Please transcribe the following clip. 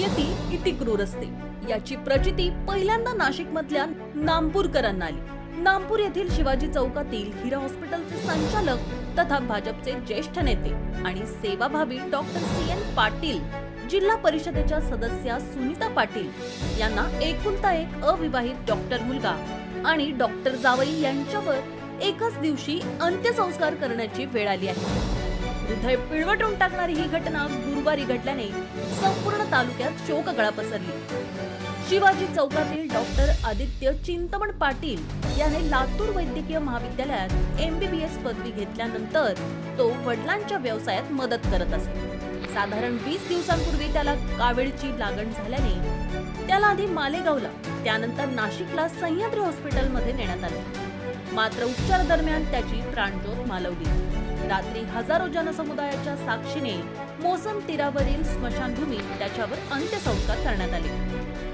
नियती किती क्रूर असते. याची प्रचिती पहिल्यांदा नाशिक मधल्या नामपूरकरांना आली. नामपूर येथील शिवाजी चौकातील हिरा हॉस्पिटलचे संचालक तथा भाजपचे ज्येष्ठ नेते आणि सेवाभावी डॉक्टर सी एन पाटील जिल्हा परिषदेच्या सदस्या सुनीता पाटील यांना एकुलता एक अविवाहित डॉक्टर मुलगा आणि डॉक्टर जावई यांच्यावर एकाच दिवशी अंत्यसंस्कार करण्याची वेळ आली आहे. हृदय पिळवटून टाकणारी ही घटना गुरुवारी घडल्याने संपूर्ण तालुक्यात शोकगळा पसरली. शिवाजी चौकातील डॉक्टर आदित्य चिंतमण पाटील याने लातूर वैद्यकीय महाविद्यालयात एमबीबीएस पदवी घेतल्यानंतर तो वडिलांच्या व्यवसायात मदत करत असे. साधारण वीस दिवसांपूर्वी त्याला कावीळची लागण झाल्याने त्याला आधी मालेगावला त्यानंतर नाशिकला सह्याद्री हॉस्पिटलमध्ये नेण्यात आले. मात्र उपचार दरम्यान त्याची प्राणज्योत मालवली. रात्री हजारो जनसमुदायाच्या साक्षीने मोसम तीरावरील स्मशानभूमीत त्याच्यावर अंत्यसंस्कार करण्यात आले.